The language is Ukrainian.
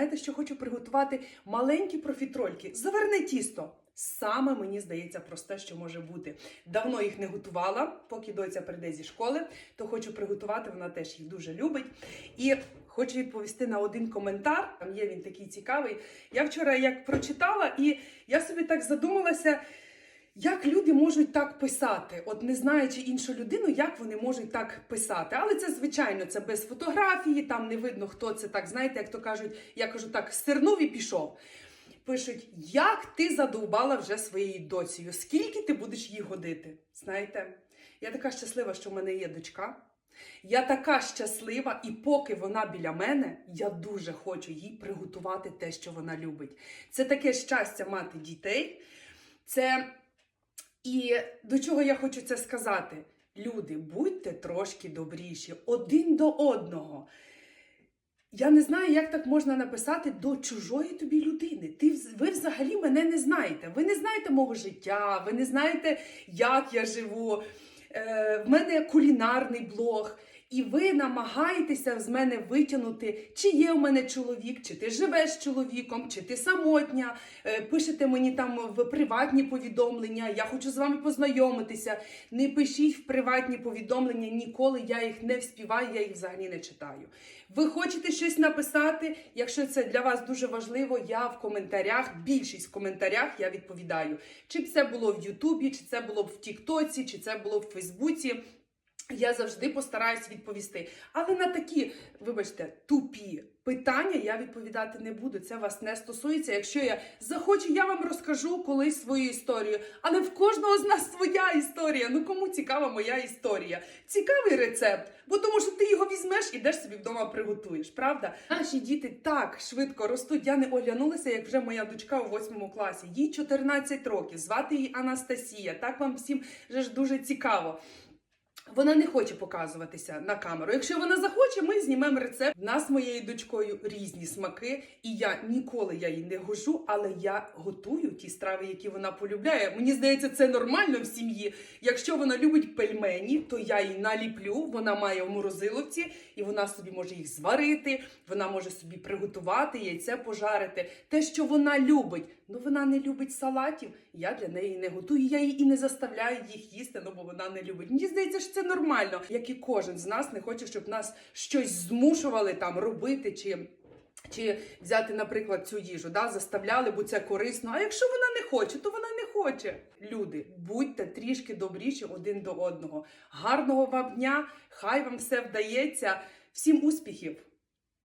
знаєте, що хочу приготувати маленькі профітрольки, заверне тісто. Саме мені здається просте, що може бути. Давно їх не готувала, поки доця прийде зі школи, то хочу приготувати. Вона теж їх дуже любить. І хочу відповісти на один коментар. Там є він такий цікавий. Я вчора як прочитала, і я собі так задумалася. Як люди можуть так писати, от не знаючи іншу людину, як вони можуть так писати. Але це звичайно, це без фотографії, там не видно, хто це так. Знаєте, як то кажуть, я кажу так, стернув і пішов. Пишуть, як ти задовбала вже своєю доцею, скільки ти будеш їй годити? Знаєте, я така щаслива, що в мене є дочка. Я така щаслива, і поки вона біля мене, я дуже хочу їй приготувати те, що вона любить. Це таке щастя мати дітей. Це і до чого я хочу це сказати? Люди, будьте трошки добріші один до одного. Я не знаю, як так можна написати до чужої тобі людини. Ти, ви взагалі мене не знаєте. Ви не знаєте мого життя, ви не знаєте, як я живу. Е, в мене кулінарний блог. І ви намагаєтеся з мене витягнути, чи є в мене чоловік, чи ти живеш з чоловіком, чи ти самотня. Е, Пишете мені там в приватні повідомлення, я хочу з вами познайомитися. Не пишіть в приватні повідомлення ніколи, я їх не вспіваю, я їх взагалі не читаю. Ви хочете щось написати? Якщо це для вас дуже важливо, я в коментарях, більшість в коментарях я відповідаю. Чи це було в Ютубі, чи це було б в Тіктоці, чи це було в Фейсбуці. Я завжди постараюсь відповісти. Але на такі, вибачте, тупі питання я відповідати не буду. Це вас не стосується. Якщо я захочу, я вам розкажу колись свою історію. Але в кожного з нас своя історія. Ну кому цікава моя історія? Цікавий рецепт, бо тому що ти його візьмеш і йдеш собі вдома приготуєш. Правда? Наші діти так швидко ростуть. Я не оглянулася, як вже моя дочка у восьмому класі. Їй 14 років. Звати її Анастасія. Так вам всім вже ж дуже цікаво. Вона не хоче показуватися на камеру. Якщо вона захоче, ми знімемо рецепт. У нас з моєю дочкою різні смаки, і я ніколи я їй не гожу, але я готую ті страви, які вона полюбляє. Мені здається, це нормально в сім'ї. Якщо вона любить пельмені, то я їй наліплю. Вона має в морозиловці, і вона собі може їх зварити. Вона може собі приготувати, яйце пожарити. Те, що вона любить. Ну вона не любить салатів. Я для неї не готую. Я її і не заставляю їх їсти, ну бо вона не любить. Мені здається, це нормально, як і кожен з нас не хоче, щоб нас щось змушували там робити чи. Чи взяти, наприклад, цю їжу, да, заставляли, бо це корисно. А якщо вона не хоче, то вона не хоче. Люди, будьте трішки добріші один до одного. Гарного вам дня! Хай вам все вдається. Всім успіхів!